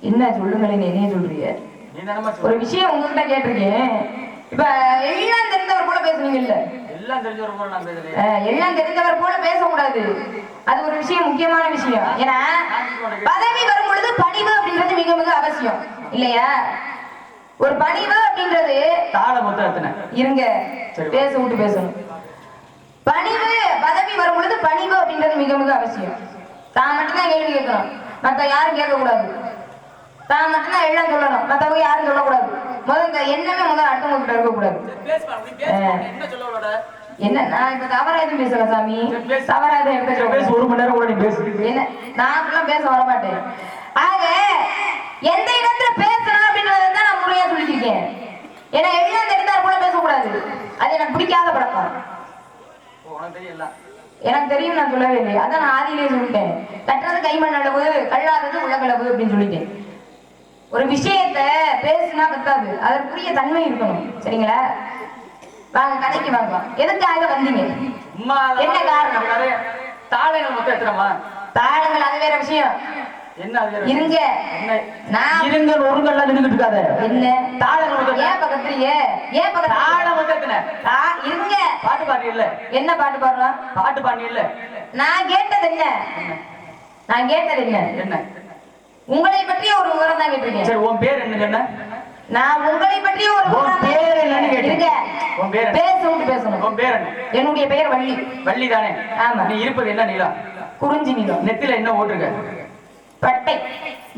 என்ன சொல்லுங்களேன் என்னைய சொல்றீங்க? ஒரு. விஷயம் உங்ககிட்ட கேட்டிருக்கேன். இப்ப எல்லாம் தெரிந்தவர் போல பேசுனீங்கல்ல? எல்லாம் தெரிஞ்சவரை போல நான் எல்லாம் தெரிந்தவர் போல பேசக்கூடாது. அது ஒரு விஷயம் முக்கியமான விஷயம். ஏன்னா பதவி வரும் பொழுது பணிவு அப்படின்றது மிக மிக அவசியம். இல்லையா? ஒரு பணிவு அப்படின்றது தாள மொத்தம் எத்தனை இருங்க. பேச விட்டு பேசணும். பணிவு பதவி வரும் பொழுது பணிவு அப்படின்றது மிக மிக அவசியம். தான் மட்டும்தான் கேள்வி கேட்கணும். மத்த யாரும் கேட்கக்கூடாது. தான் மட்டும்தான் எல்லாம் சொல்லணும். மத்தவங்க யாரும் சொல்லக்கூடாது. முதல்ல எண்ணமே முதல்ல அடுத்தவங்க கிட்ட இருக்கக்கூடாது. என்ன நான் இப்ப தவறா எதுவும் பேசல சாமி. தவறா எதுவும் பேசு, ஒரு மணி நேரம் கூட நீ பேசு. என்ன நான் பேச வர மாட்டேன் ஆக எந்த இடத்துல பேசணும் அப்படின்றத தான் நான் முறையா சொல்லியிருக்கேன் ஏன்னா எல்லாம் தெரிந்தார் போல பேசக்கூடாது. அது எனக்கு பிடிக்காத பழக்கம். ஓ, உனக்கு தெரியல. எனக்கு தெரியும் நான் சொல்லவே இல்லை அதான் நான் ஆதியிலே சொல்லிட்டேன். கட்டுறது கைமண் அளவு கல்லாதது உலகளவு அப்படின்னு சொல்லிட்டேன். ஒரு விஷயத்த பேசுனா பத்தாது. அதற்குரிய தன்மை இருக்கணும். சரிங்களா? வாங்க கதைக்கு வாங்க எதுக்காக வந்தீங்க? என்ன காரணம்? தாளங்கள் மொத்தம் எத்தனைம்மா? தாளங்கள் அது வேற விஷயம்? இருங்க? நான் இருங்க, ஒருங்கெல்லாம் நின்னுக்கிட்டு இருக்காத. என்ன? மொத்தம் ஏன் பக்கத்துலயே? ஏன் பக்கத்துல? தாளம்? தா- இருங்க. பாட்டு பாடுறீ இல்ல என்ன பாட்டு பாடுறோம் பாட்டு பாடுறீ இல்ல நான் கேட்டது என்ன? நான் கேட்டது என்ன? என்ன? உங்களை பற்றிய ஒரு விவரம் தான் கேட்டிருக்கேன். சரி உன் பேர் என்ன சொன்ன நான் உங்களை பற்றிய ஒரு உன் பேர் என்னன்னு கேட்டிருக்கேன். உன் பேர் என்ன? பேச விட்டு பேசணும். உன் பேர் என்ன? என்னுடைய பெயர் வள்ளி. வள்ளி தானே ஆமா. நீ இருப்பது என்ன நீளம் குறிஞ்சி நிலம். நெத்தில என்ன ஓட்டுருக்க? பட்டை.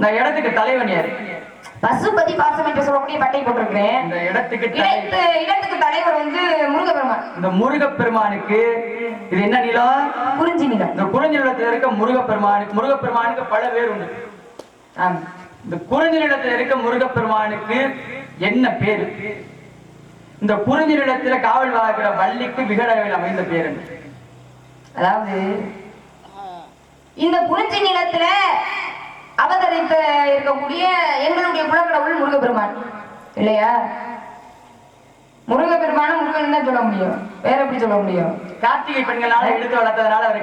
நான் இடத்துக்கு தலைவன் யாரு? பசுபதி பாசம் என்று சொல்லக்கூடிய பட்டை போட்டிருக்கிறேன். இந்த இடத்துக்கு இடத்துக்கு தலைவர் வந்து முருகபெருமான் இந்த முருகப்பெருமானுக்கு இது என்ன நிலம் குறிஞ்சி நிலம் இந்த குறிஞ்சி நிலத்துல இருக்க முருகப்பெருமானுக்கு முருகப்பெருமானுக்கு பல பேர் உண்டு. இந்த குறிஞ்சி நிலத்துல இருக்க முருகப்பெருமானுக்கு என்ன பேரு? இந்த குறிஞ்சி நிலத்துல காவல் வாழ்கிற வள்ளிக்கு விகடவில் அமைந்த பேர் அதாவது இந்த குறிஞ்சி நிலத்துல இருக்கக்கூடிய எங்களுடைய குலக்கடவுள் முருகப்பெருமான். இல்லையா? முருகப்பெருமான முருகன் தான் சொல்ல முடியும். வேற எப்படி சொல்ல முடியும்? கார்த்திகை பெண்களால எடுத்து வளர்த்ததுனால அவர்.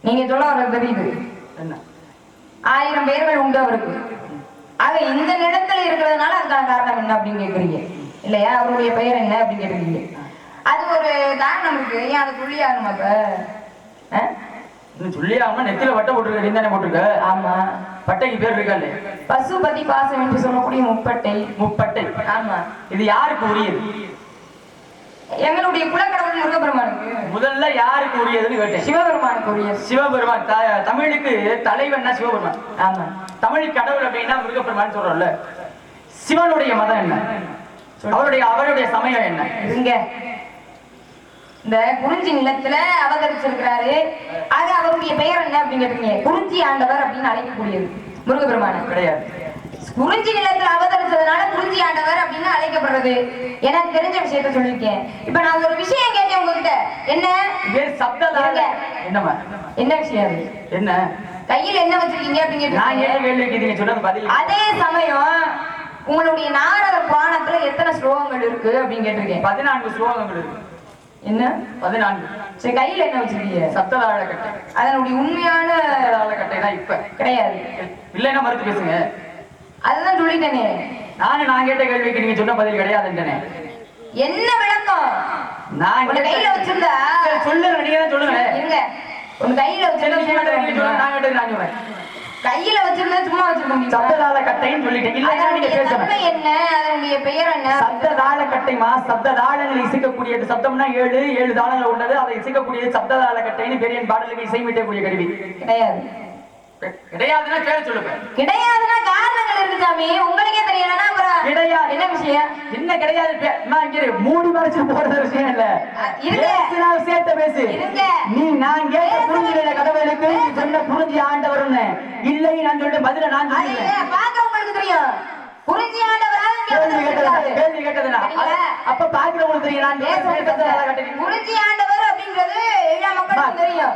நீங்க சொல்ல வர்றது தெரியுது. ஆயிரம் பெயர்கள் உண்டு அவருக்கு. ஆக இந்த நிலத்துல இருக்கிறதுனால அதுக்கான காரணம் என்ன அப்படின்னு கேக்குறீங்க. இல்லையா? அவருடைய பெயர் என்ன அப்படின்னு கேக்குறீங்க. அது ஒரு காரணம் இருக்கு ஏன் அதை ஆகணும் அப்ப? ஆ? இன்னும் சொல்லியாம நெத்தில வட்ட போட்டிருக்க நீ தானே போட்டிருக்க? ஆமா. பட்டைக்கு பேர் இருக்கா பசுபதி பாசம் என்று சொல்லக்கூடிய முப்பட்டை. முப்பட்டை. ஆமா. இது யாருக்கு உரியது? எங்களுடைய குலக்கடவுள் முருகப்பெருமானுக்கு. முதல்ல யாருக்கு உரியதுன்னு கேட்டேன். சிவபெருமானுக்கு உரிய சிவபெருமான் தமிழுக்கு தலைவன்னா சிவபெருமான். ஆமா. தமிழ் கடவுள் அப்படின்னா முருகப்பெருமான் சொல்றோம்ல. சிவனுடைய மதம் என்ன? அவருடைய அவருடைய சமயம் என்ன? இருங்க. இந்த குறிஞ்சி நிலத்துல அவதரிச்சிருக்கிறாரு. ஆக அவருடைய பெயர் என்ன அப்படின்னு கேட்டீங்க? குறிஞ்சி ஆண்டவர் அப்படின்னு அழைக்கக்கூடியது. முருகப்பெருமான. கிடையாது. குறிஞ்சி நிலத்துல அவதரிச்சதுனால குறிஞ்சி ஆண்டவர் அப்படின்னு அழைக்கப்படுறது. எனக்கு தெரிஞ்ச விஷயத்த சொல்லியிருக்கேன். இப்ப நான் ஒரு விஷயம் கேட்டேன் உங்ககிட்ட. என்ன. என்னம்மா? என்ன விஷயம் அது? என்ன? கையில என்ன வச்சிருக்கீங்க அப்படின்னு அதே சமயம் உங்களுடைய நாரத புராணத்துல எத்தனை ஸ்லோகங்கள் இருக்கு அப்படின்னு கேட்டிருக்கேன். பதினான்கு ஸ்லோகங்கள் இருக்கு. என்ன? பதினான்கு. சரி கையில என்ன வச்சிருக்கீங்க? சப்ததாழ கட்டை அதனுடைய உண்மையான சப்ததாழ கட்டை தான் இப்ப. கிடையாது. இல்லைன்னா மறுத்து பேசுங்க. அதுதான் சொல்லிட்டேனே. நானும் நான் கேட்ட கேள்விக்கு நீங்க சொன்ன பதில் கிடையாதுன்றேனே. என்ன விளக்கம்? நான் கையில வச்சிருந்தா சரி, சொல்லுங்க நீங்க தான் சொல்லுங்க. இருங்க. உங்க கையில வச்சிருந்தா நான் கேட்டது நான் சொல்றேன். கையில வச்சிருந்தா சும்மா வச்சிருக்கோம் சப்ததாழ கட்டைன்னு சொல்லிட்டேன். இல்லைன்னா நீங்க பேசணும் என்ன? அதனுடைய பெயர் என்ன? சப்த தாள கட்டைமா? சப்த தாளங்களை இசைக்கக்கூடியது சப்தம்னா ஏழு ஏழு தாளங்கள் உள்ளது. அதை இசைக்கக்கூடியது சப்த தாள கட்டைன்னு பெரியன் பாடலுக்கு இசைமிட்டக்கூடிய கருவி. கிடையாது. கிடை- கிடையாதுன்னா சொல்லுங்க. கிடையாதுன்னா காரணங்கள் இருக்கு சாமி. உங்களுக்கே தெரியலன்னா அப்புறம் கிடையாது. என்ன விஷயம்? என்ன கிடையாது? இங்க. மூடி மறைச்சு போறது விஷயம் இல்ல. பேசினா விஷயத்த பேசு. இருங்க. நீ நான் கேட்ட புரிஞ்சுகிற கடவுளுக்கு நீ சொன்ன புரிஞ்சு ஆண்டவர்னு. இல்லை நான் சொல்லிட்டு பதில நான் அது சொல்லிடுறேன் பாக்குறவங்களுக்கு தெரியும். குறிஞ்சி ஆண்டவராக கேள்வி. கேள்வி கேட்டதுனா? அப்ப பாக்குறவங்களுக்கு தெரியும். நான் குறிஞ்சி ஆண்டவர் அப்படின்றது எல்லா மக்களுக்கும் தெரியும்.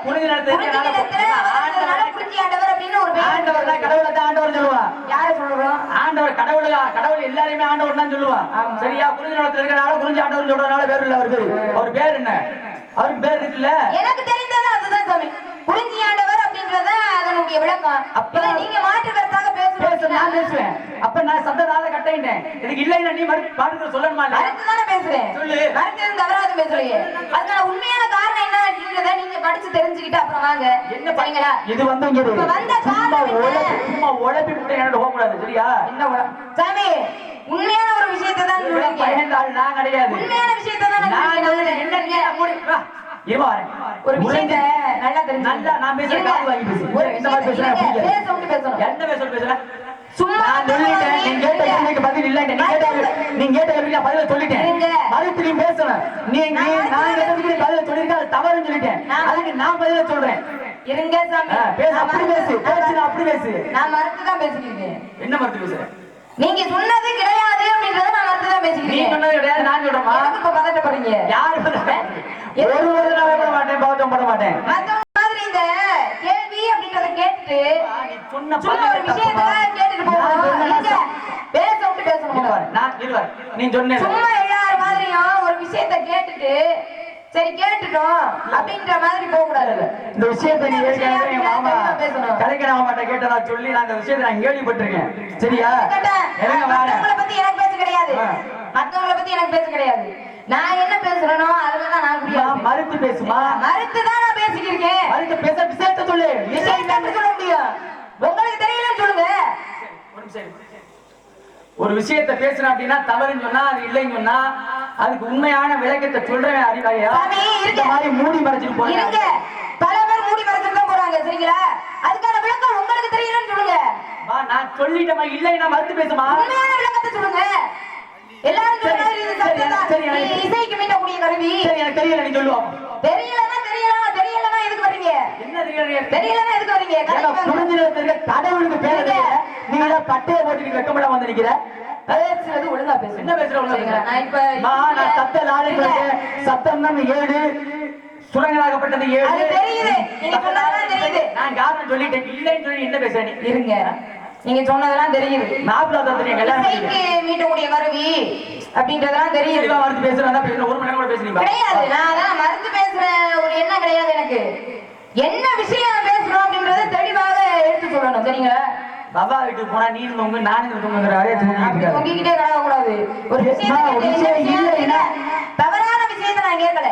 ஆண்டவர் அப்படின்னு ஒரு பேர் ஆண்டவர் தான் கடவுளை தான் ஆண்டவர் சொல்லுவான் யார சொல்றோம்? ஆண்டவர் கடவுள் கடவுள் எல்லாரையுமே ஆண்டவர் தான் சொல்லுவான் ஆமா. சரியா? குறிஞ்சி நிலத்துல இருக்கிறனால குறிஞ்சி ஆண்டவர் சொல்றதுனால பேர் இல்ல அவர் பேரு அவர் பேர் என்ன? அவருக்கு பேர் இருக்குல்ல? எனக்கு தெரிந்தது அதுதான் சாமி. குறிஞ்சி ஆண்டவர் அப்படின்றத அதனுடைய விளக்கம். அப்ப- இல்ல நீங்க மாற்று கருத்தாக நான் பேசுவேன். அப்ப நான் சத்ததால கட்டிட்டேன் இதுக்கு இல்லைன்னா நீ பாட்டு சொல்லணுமா மறுத்து தானே பேசுறேன். சொல்லு. மறுத்து அதுக்கான உண்மையான காரணம் என்ன நீங்க படிச்சு தெரிஞ்சுக்கிட்டு அப்புறம் வாங்க. என்ன சரிங்களா? இது வந்து இங்க வந்த காரணம் சும்மா உழப்பி என்னோட போக கூடாது சரியா? என்ன சாமி உண்மையான ஒரு விஷயத்தை தான் நான் கிடையாது. உண்மையான விஷயத்தை தான் என்ன ஒரு விஷயத்தை நல்லா தெரிஞ்சு நல்லா நான் பேசுற காது வாங்கி பேசு. ஒரு இந்த மாதிரி பேசுறேன். விஷயத்தை பிடிக்காது. பேச விட்டு பேசணும். என்ன பேச பேசுற? சும்மா நான் சொல்லிட்டேன். நீ கேட்ட கேள்விக்கு பதில் இல்லைங்க நீ கேட்ட நீ கேட்ட கேள்விக்கு நான் பதில சொல்லிட்டேன். மறுத்து நீ பேசணும் நீ நீ நான் கேட்டதுக்கு நீ பதில சொல்லிருக்க அது தவறுன்னு சொல்லிட்டேன். அதுக்கு நான் பதில சொல்றேன். இருங்க சாமி. பேசு. அப்படி பேசு. பேசு அப்படி பேசு. நான் மறுத்து தான் பேசிக்கிறேன் என்ன மறுத்து பேசுற? நீங்க சொன்னது கிடையாது அப்படின்றத நான் மறுத்து தான் நீ பேசிக்கிறேன் சொன்னது கிடையாது நான் எதுக்கு இப்ப பதட்டப்படுறீங்க? யாரு ஒரு ஒரு தடவை பட மாட்டேன் பதட்டம் பட மாட்டேன் மத்தவங்க மாதிரி இந்த கேள்வி அப்படின்றத கேட்டுட்டு நீ சொன்ன ஒரு விஷயத்தை? கேட்டுட்டு நான் இல்ல, பேச விட்டு பேசணும் நான். நீ சொன்ன சும்மா எல்லாரும் மாதிரியும் ஒரு விஷயத்தை கேட்டுட்டு சரி கேட்டுட்டோம். அப்படின்ற மாதிரி போக கூடாது இந்த விஷயத்தை நீ ஏற்கனவே எங்க மாமா. கலைக்கிற மாமாட்ட கேட்டதா சொல்லி நான் அந்த விஷயத்தை நான் கேள்விப்பட்டிருக்கேன். சரியா? மத்தவங்கள பத்தி எனக்கு பேச்சு கிடையாது. மத்தவங்கள பத்தி எனக்கு பேச்சு கிடையாது. நான் என்ன பேசுறேனோ அதுலதான் நான் புரியாது. மறுத்து பேசுமா? மறுத்து தான் நான் பேசிக்கிருக்கேன். மறுத்து பேச விஷயத்த சொல்லு. விஷயத்தை சொல்ல முடியும்? உங்களுக்கு தெரியலன்னு சொல்லுங்க. ஒரு நிமிஷம். ஒரு விஷயத்த பேசுறேன் அப்படின்னா தவறுன்னு சொன்னா அது இல்லைன்னு சொன்னா அதுக்கு உண்மையான விளக்கத்தை சொல்றேன் அறிவாயா. இந்த மாதிரி மூடி மறைச்சிட்டு பல பேர் மூடி மறைச்சிட்டு தான் போறாங்க சரிங்களா? அதுக்கான விளக்கம் உங்களுக்கு தெரியலன்னு சொல்லுங்க. வா, நான் சொல்லிட்டேமா இல்லைன்னா மறுத்து பேசுமா? உண்மையான விளக்கத்தை சொல்லுங்க. எல்லாரும் இசைக்கு மீட்டக்கூடிய கருவி. சரி எனக்கு தெரியல நீ சொல்லுவோம் தெரியலனா தெரியலனா எதுக்கு என்ன கடவுளுக்கு பேர் நீங்க பட்டைய போட்டு வந்து நிக்கிற பேசுறது ஒழுங்கா பேசுங்க. என்ன பேசுற சரிங்களா? நான் இப்ப மா, நான் சத்த லாரி சத்தம் தான் ஏழு சுரங்களாகப்பட்டது ஏழு. தெரியுது. நான் காரணம் சொல்லிட்டேன். இல்லைன்னு சொல்லி என்ன பேசுற நீ? இருங்க. நீங்க சொன்னதெல்லாம் தெரியுது. மாப்பிள்ளை கல்யாணம் பண்ணிக்க. மீட்டக்கூடிய கருவி அப்படின்றதெல்லாம் தெரியுது. தெளிவா மறுத்து பேசுறேன். ஒரு மணி நேரம் கூட பேசுறீங்க கிடையாது. நான் அதான் மறுத்து பேசுற ஒரு எண்ணம் கிடையாது எனக்கு. என்ன விஷயம் பேசுறோம் அப்படின்றத தெளிவாக எடுத்து சொல்லணும். சரிங்களா? பாபா வீட்டுக்கு போனா நீ இருந்தவங்க நான். தொங்கிக்கிட்டே கிடக்க கூடாது ஒரு விஷயம் தவறான விஷயத்தை நான் கேட்கல.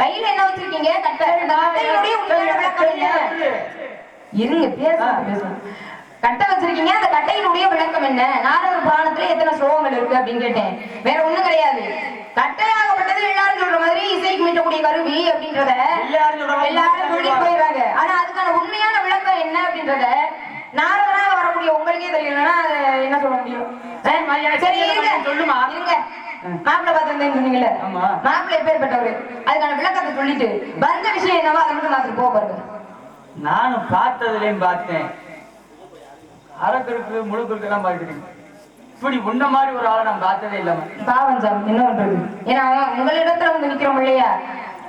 கையில என்ன வச்சிருக்கீங்க? கட்டை இருங்க பேச கட்டை வச்சிருக்கீங்க அந்த கட்டையினுடைய விளக்கம் என்ன? நாரத புராணத்துல எத்தனை ஸ்லோகங்கள் இருக்கு அப்படின்னு கேட்டேன். வேற ஒண்ணும் கிடையாது. கட்டையாகப்பட்டது எல்லாரும் சொல்ற மாதிரி இசைக்கு மீட்டக்கூடிய கருவி அப்படின்றத எல்லாரும் சொல்லிட்டு போயிடுறாங்க. ஆனா அதுக்கான உண்மையான விளக்கம் என்ன அப்படின்றத நாரதராக வரக்கூடிய உங்களுக்கே தெரியலன்னா அதை என்ன சொல்ல முடியும்? சரி சொல்லுமா. இருங்க. மாப்பிள்ளை பார்த்திருந்தேன்னு சொன்னீங்கல்ல. மாப்பிள்ளை எப்பேற்பட்டவரு அதுக்கான விளக்கத்தை சொல்லிட்டு வந்த விஷயம் என்னவோ அதை மட்டும் நான் போக பாருங்க. நானும் பார்த்ததுலயும் பார்த்தேன். அரைக்குறுக்கு முழுக்குறுக்கு எல்லாம் பார்க்கிறேன் இப்படி உன்ன மாதிரி ஒரு ஆளை நான் பார்த்ததே இல்லாம. பாவம் சாமி என்ன பண்றது ஏன்னா உங்களிடத்துல வந்து நிக்கிறோம் இல்லையா?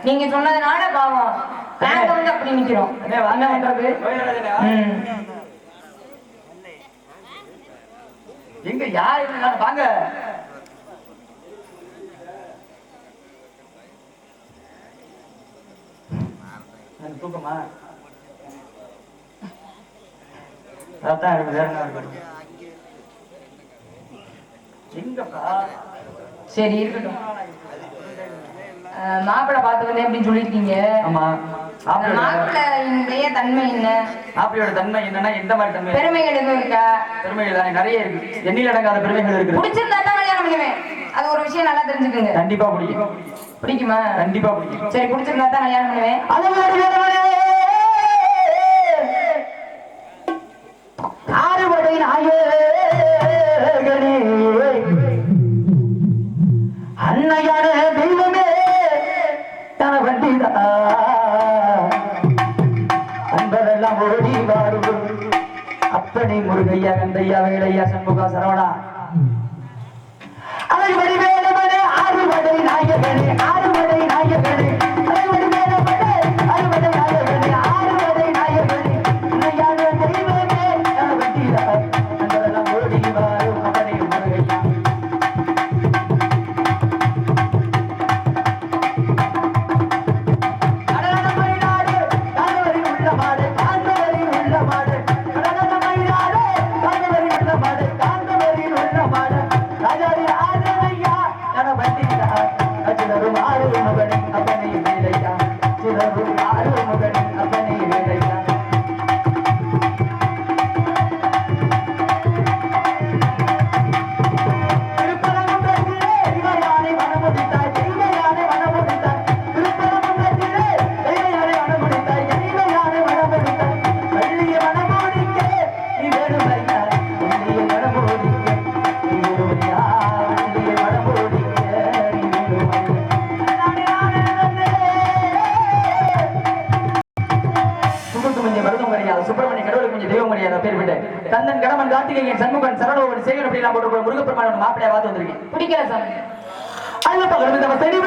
நீங்க சொன்னதுனால பாவம். நாங்க வந்து அப்படி நிக்கிறோம். என்ன பண்றது. எங்க யார் இருந்தாலும் வாங்க. தூக்கமா? அதான் இருக்கு வேற என்ன சரி இருக்கட்டும். மாப்பிள்ளை பார்த்து வந்தேன் அப்படின்னு சொல்லியிருக்கீங்க. ஆமா. மாப்பிள்ளையினுடைய தன்மை என்ன? ஆப்பிளோட தன்மை என்னன்னா எந்த மாதிரி தன்மை? பெருமைகள் எதுவும் இருக்கா? பெருமைகள் நிறைய இருக்கு. எண்ணில் அடங்காத பெருமைகள் இருக்கு. பிடிச்சிருந்தா தான் கல்யாணம் பண்ணுவேன். அது ஒரு விஷயம் நல்லா தெரிஞ்சுக்குங்க. கண்டிப்பா பிடிக்கும். பிடிக்குமா? கண்டிப்பா பிடிக்கும். சரி பிடிச்சிருந்தா தான் கல்யாணம் பண்ணுவேன். நாயகனே. அன்னையான தெய்வமே தன அன்பரெல்லாம் ஓடி வாரும் அப்பனை முருகையா கந்தையா வேலையா சண்முகா சரவணா. அலைவடி வேலவனே அறுவடை நாயகனே போட்டு முருகப்பெருமான் பார்த்து வந்திருக்கேன். பிடிக்கல சாமி. அல்ல பகல் இந்த செடி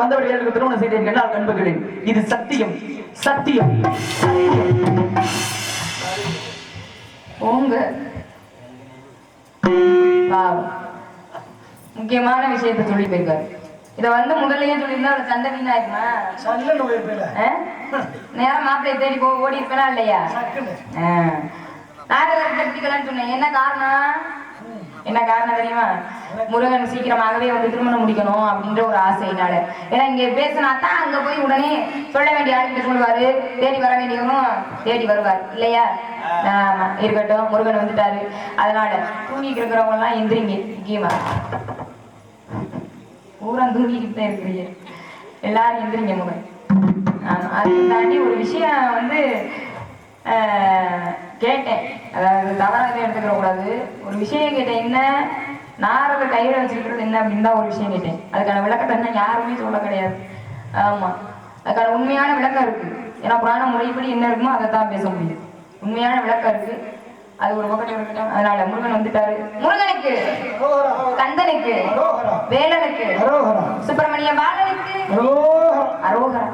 கந்தவடிகளுக்கு திருமணம் செய்தேன் என்றால் கண்புகிறேன் இது சத்தியம். சத்தியம். பாவம். முக்கியமான விஷயத்தை சொல்லி போயிருக்காரு. இத வந்து முதல்லயே சொல்லியிருந்தா அவளை சண்டை வீணாயிருமா? நேரம் மாப்பிள்ளை தேடி போ ஓடி இருப்பேனா இல்லையா ஆ. நாடகத்தை பிடிக்கலன்னு சொன்னேன். என்ன காரணம்? என்ன காரணம் தெரியுமா? முருகன் சீக்கிரமாகவே வந்து திருமணம் முடிக்கணும் அப்படின்ற ஒரு ஆசையினால ஏன்னா இங்க பேசினா தான் அங்க போய் உடனே சொல்ல வேண்டிய ஆளுக்கு சொல்லுவாரு. தேடி வர வேண்டியவரும் தேடி வருவார். இல்லையா? ஆமா இருக்கட்டும். முருகன் வந்துட்டாரு. அதனால தூங்கிட்டு இருக்கிறவங்க எல்லாம் எந்திரிங்க முக்கியமா பூரா தூங்கிக்கிட்டு தான் இருக்கிறீங்க. எல்லாரும் எந்திரிங்க முருகன். ஆமா, அதை தாண்டி ஒரு விஷயம் வந்து ஆஹ், கேட்டேன். அதாவது தவறாக எடுத்துக்கிற கூடாது. ஒரு விஷயம் கேட்டேன் என்ன? நாரத கையில வச்சிருக்கிறது என்ன? அப்படின்னு தான் ஒரு விஷயம் கேட்டேன். அதுக்கான விளக்கத்தை என்ன யாருமே சொல்ல கிடையாது. ஆமா. அதுக்கான உண்மையான விளக்கம் இருக்கு. ஏன்னா புராண முறைப்படி என்ன இருக்குமோ அதை தான் பேச முடியும் உண்மையான விளக்கம் இருக்கு. அது ஒரு பக்கத்தில் இருக்கட்டும். அதனால முருகன் வந்துட்டாரு. முருகனுக்கு கந்தனுக்கு வேலனுக்கு சுப்பிரமணிய பாலனுக்கு அரோகரா.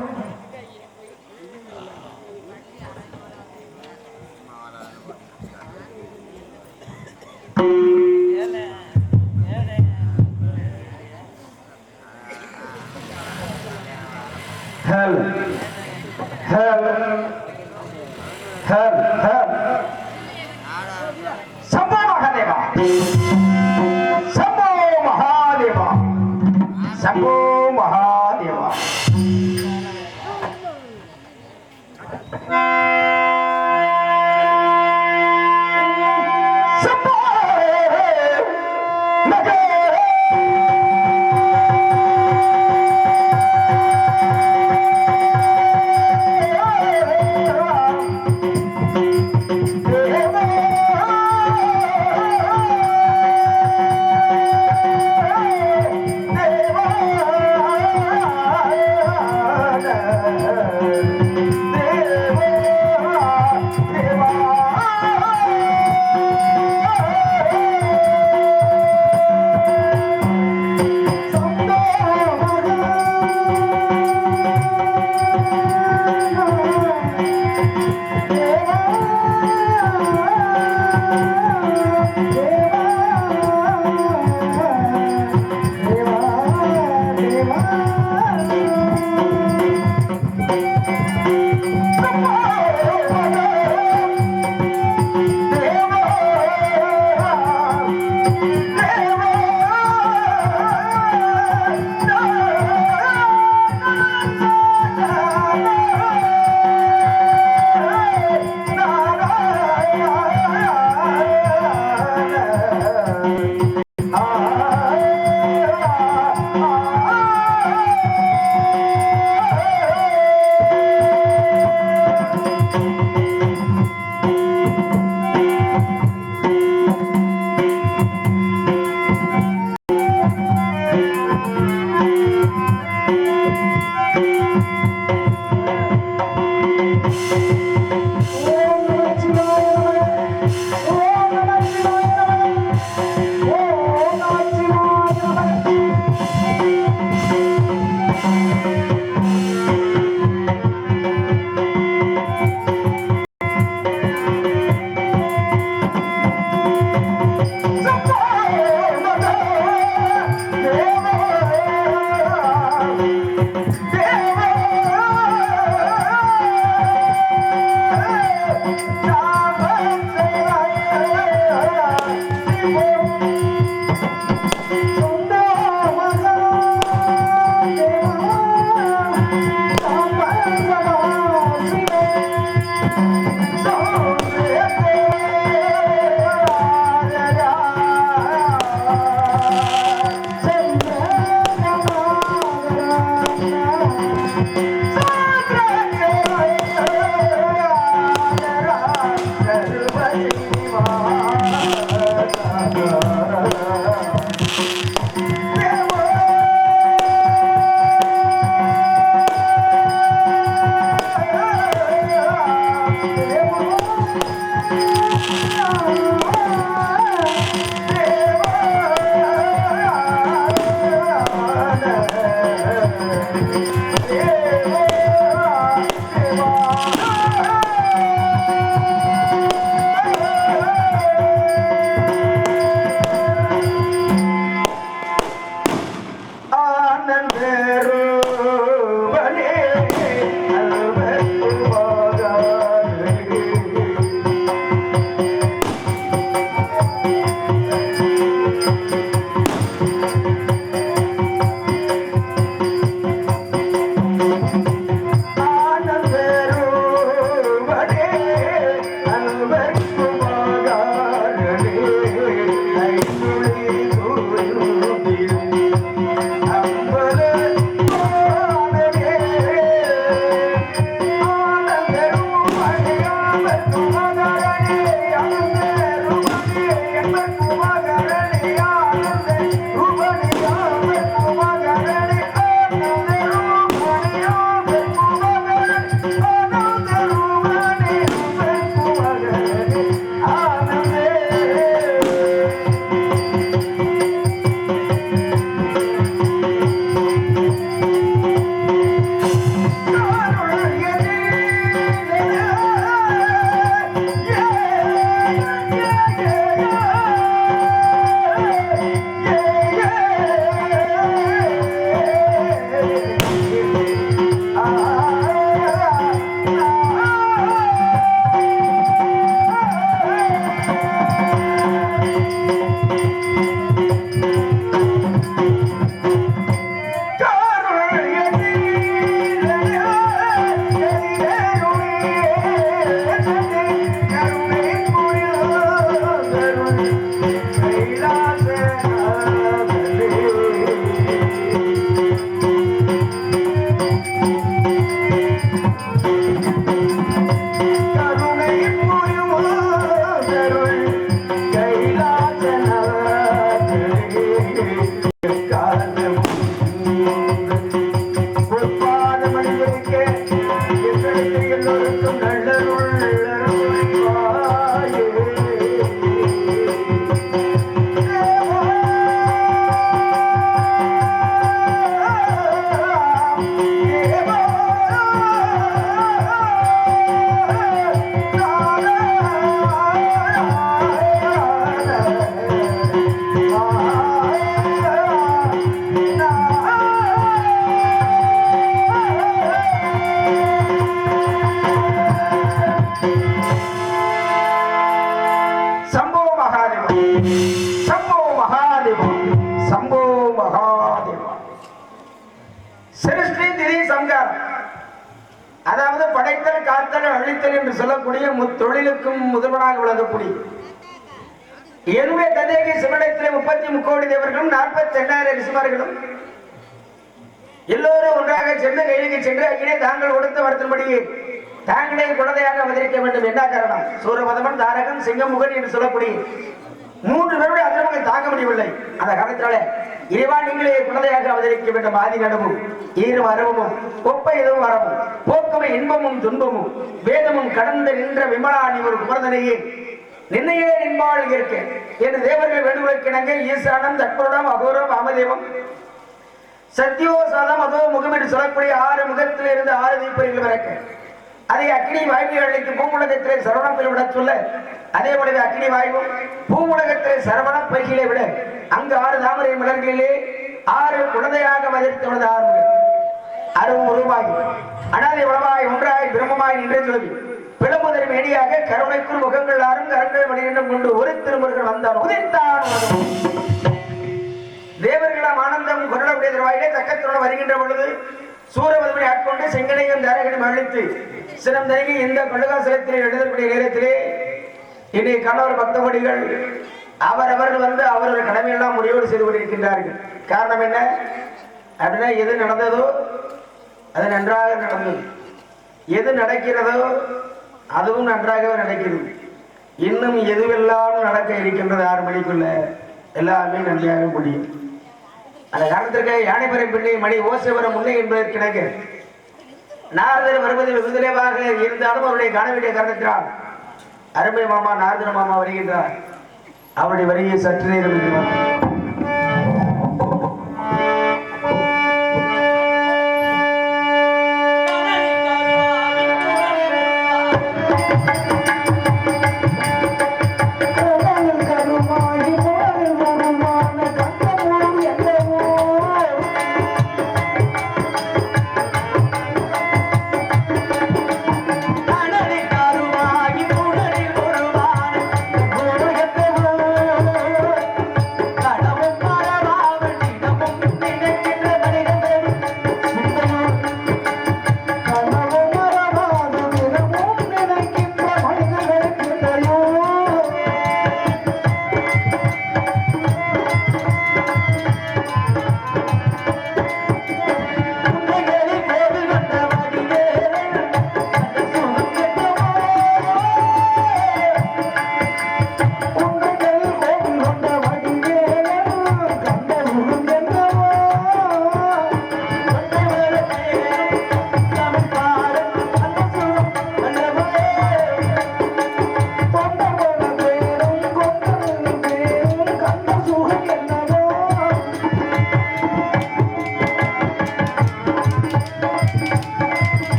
Yeah. Música திதி அதாவது படைத்தல் காத்தல் அழித்தல் என்று சொல்லக்கூடிய முத்தொழிலுக்கும் முதல்வனாக விளங்கக்கூடிய. என்னுடைய தந்தைக்கு சிவனத்திலே முப்பத்தி முக்கோடி தேவர்களும் நாற்பத்தி எண்ணாயிரம் ரிசுமார்களும் எல்லோரும் ஒன்றாக சென்று கையிலுக்கு சென்று அங்கே தாங்கள் கொடுத்த வருத்தின்படி தாங்களே குழந்தையாக அவதரிக்க வேண்டும். என்ன காரணம்? சூரபதமன் தாரகன் சிங்கமுகன் என்று சொல்லக்கூடிய மூன்று பேருடைய அதிரமங்கள் தாங்க முடியவில்லை. அந்த காலத்தினாலே இறைவா நீங்களே குழந்தையாக அவதரிக்க வேண்டும். ஆதி நடவும் ஈரும் அரவமும் ஒப்ப எதுவும் வரவும் போக்கமை இன்பமும் துன்பமும் வேதமும் கடந்து நின்ற விமலா நீ ஒரு குழந்தையே நின்னையே நின்பாள் இருக்க என்று தேவர்கள் வேண்டுகோளுக்கிணங்க ஈசானம் அபூர்வம் அகோரம் வாமதேவம். சத்தியோசாதம் அதோ முகம் என்று சொல்லக்கூடிய ஆறு முகத்தில் இருந்து ஆறு தீப்பறிகள் பிறக்க. அதை அக்னி வாயுவை அழைத்து பூமுலகத்திலே சரவணத்தில் விட சொல்ல அதே போலவே அக்னி வாய்வும் பூமுலகத்திலே சரவண பரிகளை விட அங்கு ஆறு தாமரை மலர்களிலே ஆறு குழந்தையாக வதிர்த்துள்ளது ஆறு முகம் அருவும் உருவாகி அனாதை உணவாய் ஒன்றாய் பிரம்மமாய் நின்று சொல்லி மேடியாக கருணைக்குள் முகங்கள் ஆறும் கரங்கள் மணியிடம் கொண்டு ஒரு திருமுருகன் வந்தான் உதிர்த்தான் உலகம். தேவர்களாம் ஆனந்தம் குரலுடைய தருவாயிலே தக்கத்துடன் வருகின்ற பொழுது சூரபதுமை ஆட்கொண்டு செங்கனையும் தாரகனும் அழித்து சினம் தருகி இந்த கழுகாசலத்திலே எழுதக்கூடிய நேரத்திலே இனி கணவர் பக்தபடிகள் அவரவர்கள் வந்து அவர்கள் கடமையெல்லாம் முடிவோடு செய்து கொண்டிருக்கின்றார்கள். காரணம் என்ன? அப்படின்னா எது நடந்ததோ அது நன்றாக நடந்தது. எது நடக்கிறதோ அதுவும் நன்றாகவே நடக்கிறது. இன்னும் எதுவெல்லாம் நடக்க இருக்கின்றது ஆறு மணிக்குள்ள எல்லாமே நன்றாக முடியும். அந்த காலத்திற்கு யானைபுரம் பிள்ளை மணி ஓசைவரம் முன்னே என்பதற்கு எனக்கு நாரதர் வருவது வெகுதலைவாக இருந்தாலும் அவருடைய காண வேண்டிய காரணத்தினால் அருமை மாமா நாரதர் மாமா வருகின்றார். அவருடைய வருகையை சற்று நேரம் இருக்கிறார்